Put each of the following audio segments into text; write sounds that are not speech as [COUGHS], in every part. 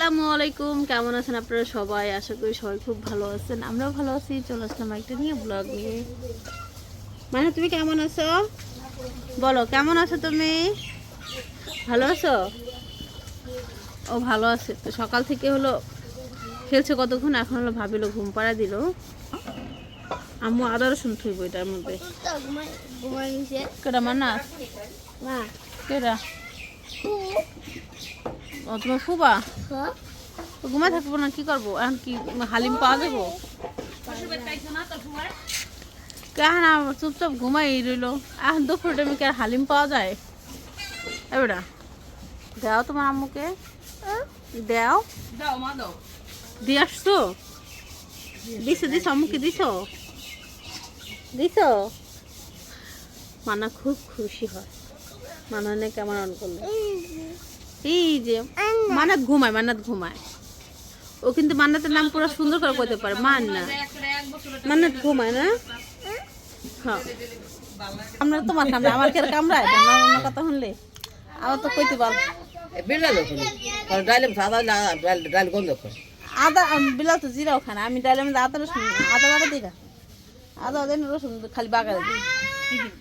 আসসালামু আলাইকুম। কেমন আছেন আপনারা সবাই? আশা করি সবাই খুব ভালো আছেন। আমরাও ভালো আছি। চলে আসলাম একটা নিয়ে ব্লগ নিয়ে। মানে তুমি কেমন আছো? বলো কেমন আছো তুমি? ভালো আছো? ও ভালো আছে। তো সকাল থেকে হলো খেলছে কতক্ষণ? এখন হলো ভাবিলো ঘুম পাড়া দিল। আম্মু আদা রসুন থইব এটার মধ্যে। কেটা মান্না? কেটা ও তোমার ফুবা তো ঘুমায় থাকব না কি করব? এখন কি হালিম পাওয়া যাব? কেন চুপচাপ ঘুমাই রইল। এখন দুপুর টাইমে কি আর হালিম পাওয়া যায়? এবারা দাও তোমার আম্মুকে। দাও। দাও মা দাও। দিয়ে আসছো? দিছো দিছো আম্মুকে দিছো? দিছো? মানা খুব খুশি হয়। মানা অনেক কেমন অন করল। এই যে মানাত ঘুমায় মানাত ঘুমায়। ও কিন্তু মান্নাতের নাম পুরো সুন্দর করে কইতে পারে মান্না। মান্নাত ঘুমায় না? হ্যাঁ। আমরা তোমার কামড়া আমার কেন কামড়ায় তোমার অন্য কথা শুনলে আমার তো কইতে পার বিড়লা ডাইলে সাদা ডাল ডাল গন্ধ করে। আদা আম- বিলাল তো জিরাও খানা আমি ডাইলে আদা রসুন আদা বাটা দিই না। আদা দেন রসুন খালি বাগারে দিই।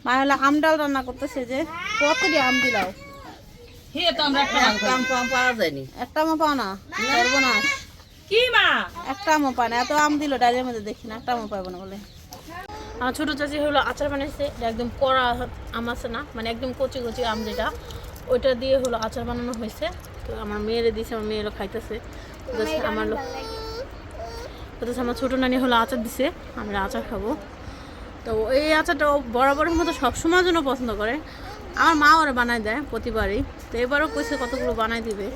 মা হলো আম ডাল রান্না করতেছে যে কত দিয়ে আম দিলাও? হে তো আমরা কাম কাম পাওয়া যায়নি। একটা আমও পাও না? কি মা? একটা আমও পায় না। এত আম দিল মধ্যে দেখি না একটা আমও পাবো না বলে। আমার ছোটো চাচি হলো আচার বানাইছে একদম কড়া আম আছে না মানে একদম কচি কচি আম যেটা ওইটা দিয়ে হলো আচার বানানো হয়েছে। তো আমার মেয়েরে দিয়েছে আমার মেয়েরও খাইতেছে। আমার লো- বলতেছে আমার ছোটো নানি হলো আচার দিছে আমরা আচার খাব। তো এই আচারটা বরাবরের মতো সবসময়ের জন্য পছন্দ করে। আমার মা ওরা বানায় দেয় প্রতিবারই। তো এবারও কইছে কতগুলো বানাই দিবে।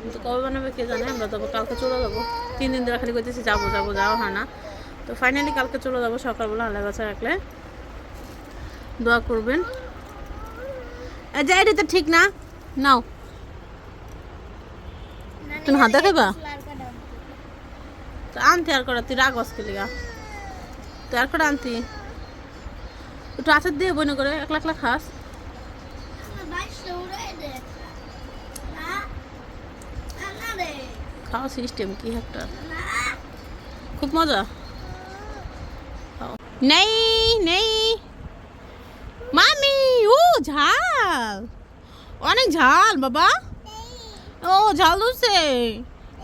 কিন্তু কবে বানাবে কে জানে, আমরা তবে কালকে চলে যাব। তিন দিন ধরে খালি করতেছি যাব যাব, যাওয়া হয় না। তো ফাইনালি কালকে চলে যাব সকালবেলা আল্লাহ বাচ্চা রাখলে। দোয়া করবেন। এটা তো ঠিক না? নাও। তুমি হাত দেখাইবা তো আনতে আর করা তুই রাগ আসকে লিগা তুই আর করে আনতি? একটু আচার দিয়ে বইনে করে, একলা একলা খাস। খাওয়া সিস্টেম কি একটা? খুব মজা। নেই নেই। মামি, ও ঝাল। অনেক ঝাল, বাবা। ও ঝাল দিচ্ছে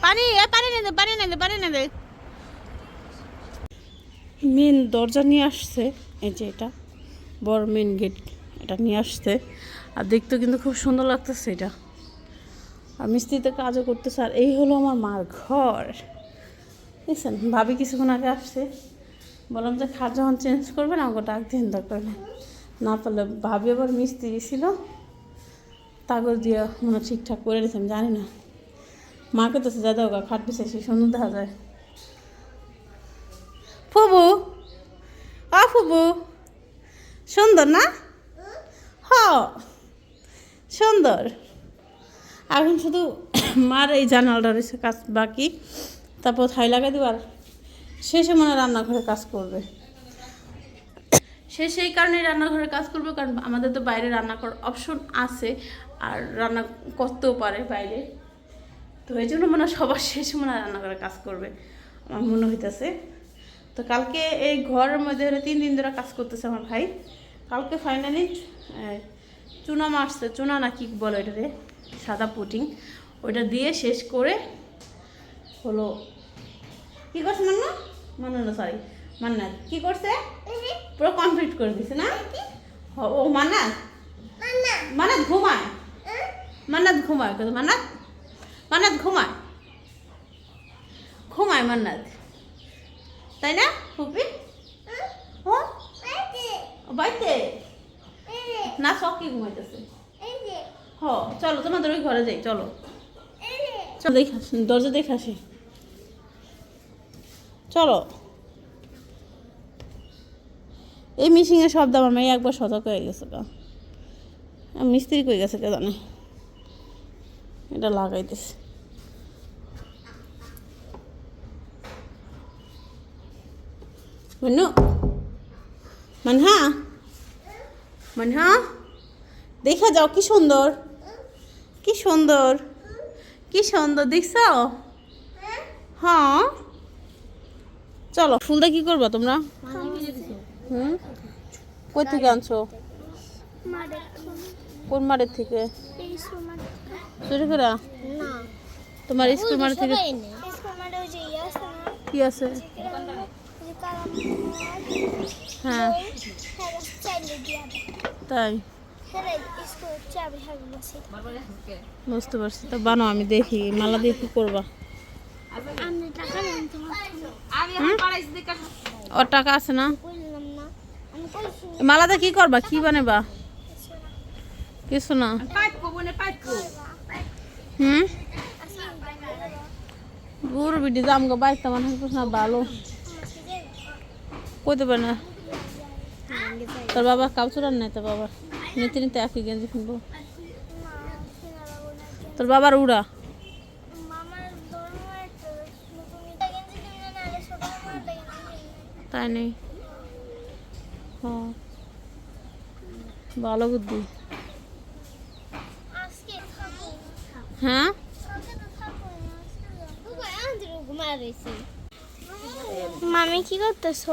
পানি, এ পানি নে দে, পানি নে দে, পানি নে দে। মেন দরজা নিয়ে আসছে, এই যে এটা, বড় মেন গেট এটা নিয়ে আসতে। আর দেখতে কিন্তু খুব সুন্দর লাগতেছে এটা। আর মিস্ত্রিতে কাজও করতেছে। আর এই হলো আমার মার ঘর। দেখছেন? ভাবি কিছুক্ষণ আগে আসছে। বললাম যে খাট যখন চেঞ্জ করবেন আমাকে ডাক দিন দরকার নেই না পারলে ভাবি আবার মিস্ত্রি ছিল। কাগজ দিয়ে মনে ঠিকঠাক করে নিয়েছে আমি জানি না। মাকে তো যা দাও খাট পিছে সে সুন্দর দেখা যায়। ফুবু? আ ফুবু? সুন্দর না? হ। সুন্দর। এখন শুধু [COUGHS] মার এই জানালটা রয়েছে কাজ বাকি, তারপর থাই লাগাই দিবার শেষে মনে রান্নাঘরে কাজ করবে। সে সেই কারণে রান্নাঘরে কাজ করবে, কারণ আমাদের তো বাইরে রান্না করার অপশন আছে আর রান্না করতেও পারে বাইরে। তো এই জন্য মনে সবার শেষে মনে হয় রান্নাঘরে কাজ করবে, আমার মনে হইতেছে। তো কালকে এই ঘরের মধ্যে তিন দিন ধরে কাজ করতেছে আমার ভাই। কালকে ফাইনালি চুনা মারছে চুনা না কি বলে এটারে সাদা পুটিং। ওইটা দিয়ে শেষ করে হলো কি করছে মান্না? মান্না না সরি মান্নাত কি করছে? পুরো কমপ্লিট করে দিছে না? ও- মান্নাত মান্নাত ঘুমায়? মান্নাত ঘুমায় কত মান্নাত? মান্নাত ঘুমায়। ঘুমায় মান্নাত। তাই না ও বাড়িতে না সকি ঘুমাইতেছে। হ, চলো, তোমাদের ওই ঘরে যাই, চলো। চলো, দেখে দরজা দেখে আসি। চলো। এই মিশিংয়ের শব্দ আমার মেয়ে একবার সতর্ক হয়ে গেছে গা। মিস্ত্রি কই গেছে কে জানে? এটা লাগাইতেছে। মনু? মানহা? মানহা? দেখা যাও কি সুন্দর। কি সুন্দর। কি সুন্দর দেখছ? হ্যাঁ। চলো ফুলটা কি করবা তোমরা? হুম? কই থেকে আনছো? কোন মাঠের থেকে? চুরি করে তোমার স্কুল মাঠ থেকে কি আছে? হ্যাঁ। তাই? বুঝতে পারছি। তো বানো, আমি দেখি, মালা দিয়ে কি করবা? ওর টাকা আছে না? মালাতে কি করবা? কি বানাবা? কিছু না। হুম? বুড়ো বিডি দাম গো বাইক তেমন না, ভালো। কইতে পারে না? তোর বাবা কাপড় আর নাই তোর বাবার নিতে নিতে একই গেঞ্জি কিনবো তোর বাবার উড়া। তাই নেই। হ্যাঁ ভালো বুদ্ধি। হ্যাঁ? তো মামি কি করতেছো?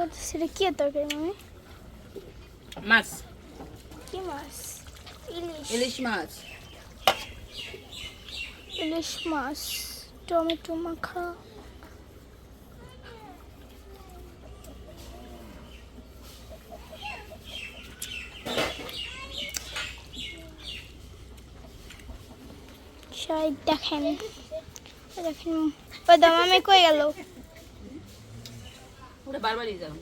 করতেছে এটা কি তরকারি মামি মাছ। কি মাছ? ইলিশ। ইলিশ মাছ। ইলিশ মাছ টমেটো মাখা। সবাই দেখেন। দেখেন। ওই দাম আমি কই গেল? ওটা বারবারই যাও